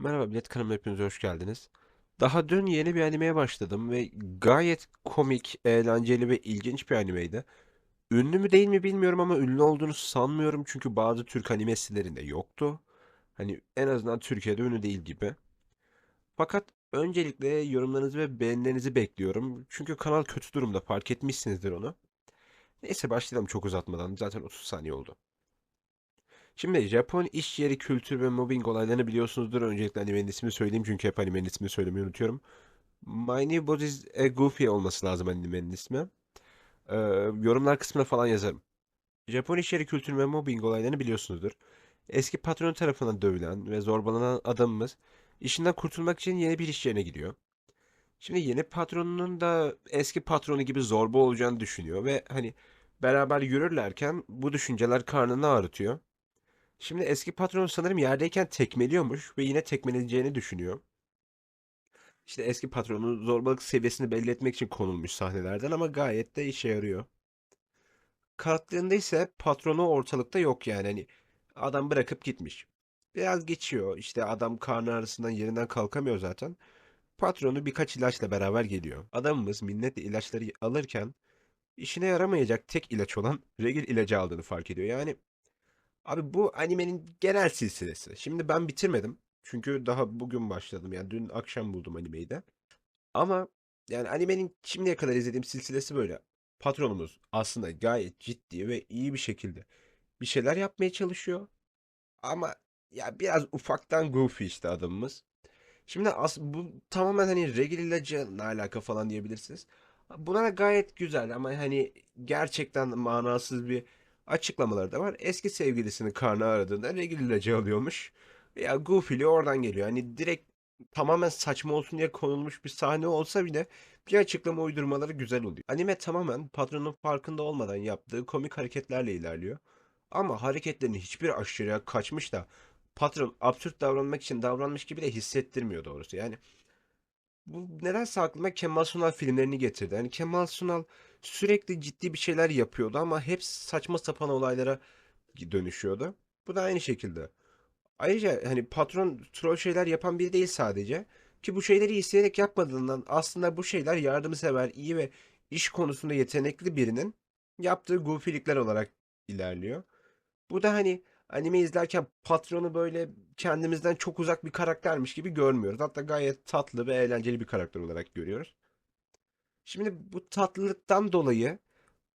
Merhaba Bilet kanalıma hepiniz hoş geldiniz. Daha dün yeni bir animeye başladım ve gayet komik, eğlenceli ve ilginç bir animeydi. Ünlü mü değil mi bilmiyorum ama ünlü olduğunu sanmıyorum çünkü bazı Türk anime sitelerinde yoktu. Hani en azından Türkiye'de ünlü değil gibi. Fakat öncelikle yorumlarınızı ve beğenilerinizi bekliyorum. Çünkü kanal kötü durumda fark etmişsinizdir onu. Neyse başlayalım çok uzatmadan zaten 30 saniye oldu. Şimdi Japon iş yeri kültür ve mobbing olaylarını biliyorsunuzdur. Öncelikle animenin ismini söyleyeyim çünkü hep animenin ismini söylemeyi unutuyorum. My New Body is a Goofy olması lazım animenin ismi. Ee, yorumlar kısmına falan yazarım. Japon iş yeri kültür ve mobbing olaylarını biliyorsunuzdur. Eski patronu tarafından dövülen ve zorbalanan adamımız işinden kurtulmak için yeni bir iş yerine gidiyor. Şimdi yeni patronunun da eski patronu gibi zorba olacağını düşünüyor ve hani beraber yürürlerken bu düşünceler karnını ağrıtıyor. Şimdi eski patron sanırım yerdeyken tekmeliyormuş ve yine tekmeleneceğini düşünüyor. İşte eski patronun zorbalık seviyesini belli etmek için konulmuş sahnelerden ama gayet de işe yarıyor. Kalktığında ise patronu ortalıkta yok yani hani adam bırakıp gitmiş. Biraz geçiyor işte adam karnı ağrısından yerinden kalkamıyor zaten. Patronu birkaç ilaçla beraber geliyor. Adamımız minnetle ilaçları alırken işine yaramayacak tek ilaç olan regil ilacı aldığını fark ediyor. Yani Abi bu animenin genel silsilesi. Şimdi ben bitirmedim. Çünkü daha bugün başladım. Yani dün akşam buldum animeyi de. Ama yani animenin şimdiye kadar izlediğim silsilesi böyle. Patronumuz aslında gayet ciddi ve iyi bir şekilde bir şeyler yapmaya çalışıyor. Ama ya biraz ufaktan goofy işte adamımız. Şimdi as bu tamamen hani regl ilacı alaka falan diyebilirsiniz. Buna gayet güzel ama hani gerçekten manasız bir açıklamaları da var. Eski sevgilisinin karnı ağrıdığında regl ilacı alıyormuş. Ya Goofy'li oradan geliyor. Hani direkt tamamen saçma olsun diye konulmuş bir sahne olsa bile bir açıklama uydurmaları güzel oluyor. Anime tamamen patronun farkında olmadan yaptığı komik hareketlerle ilerliyor. Ama hareketlerini hiçbir aşırıya kaçmış da patron absürt davranmak için davranmış gibi de hissettirmiyor doğrusu. Yani bu nedense aklıma Kemal Sunal filmlerini getirdi. Yani Kemal Sunal sürekli ciddi bir şeyler yapıyordu ama hep saçma sapan olaylara dönüşüyordu. Bu da aynı şekilde. Ayrıca hani patron troll şeyler yapan biri değil sadece. Ki bu şeyleri isteyerek yapmadığından aslında bu şeyler yardımsever, iyi ve iş konusunda yetenekli birinin yaptığı goofilikler olarak ilerliyor. Bu da hani anime izlerken patronu böyle kendimizden çok uzak bir karaktermiş gibi görmüyoruz. Hatta gayet tatlı ve eğlenceli bir karakter olarak görüyoruz. Şimdi bu tatlılıktan dolayı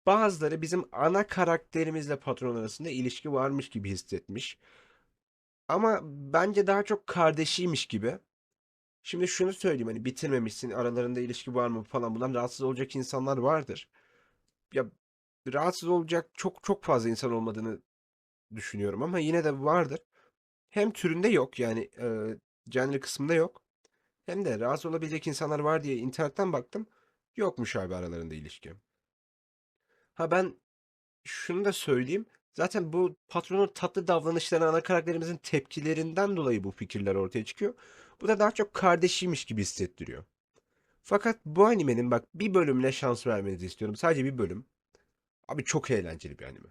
bazıları bizim ana karakterimizle patron arasında ilişki varmış gibi hissetmiş. Ama bence daha çok kardeşiymiş gibi. Şimdi şunu söyleyeyim hani bitirmemişsin aralarında ilişki var mı falan bundan rahatsız olacak insanlar vardır. Ya rahatsız olacak çok çok fazla insan olmadığını düşünüyorum ama yine de vardır. Hem türünde yok yani e, genre kısmında yok. Hem de rahatsız olabilecek insanlar var diye internetten baktım. Yokmuş abi aralarında ilişki. Ha ben şunu da söyleyeyim. Zaten bu patronun tatlı davranışlarına ana karakterimizin tepkilerinden dolayı bu fikirler ortaya çıkıyor. Bu da daha çok kardeşiymiş gibi hissettiriyor. Fakat bu animenin bak bir bölümüne şans vermenizi istiyorum. Sadece bir bölüm. Abi çok eğlenceli bir anime.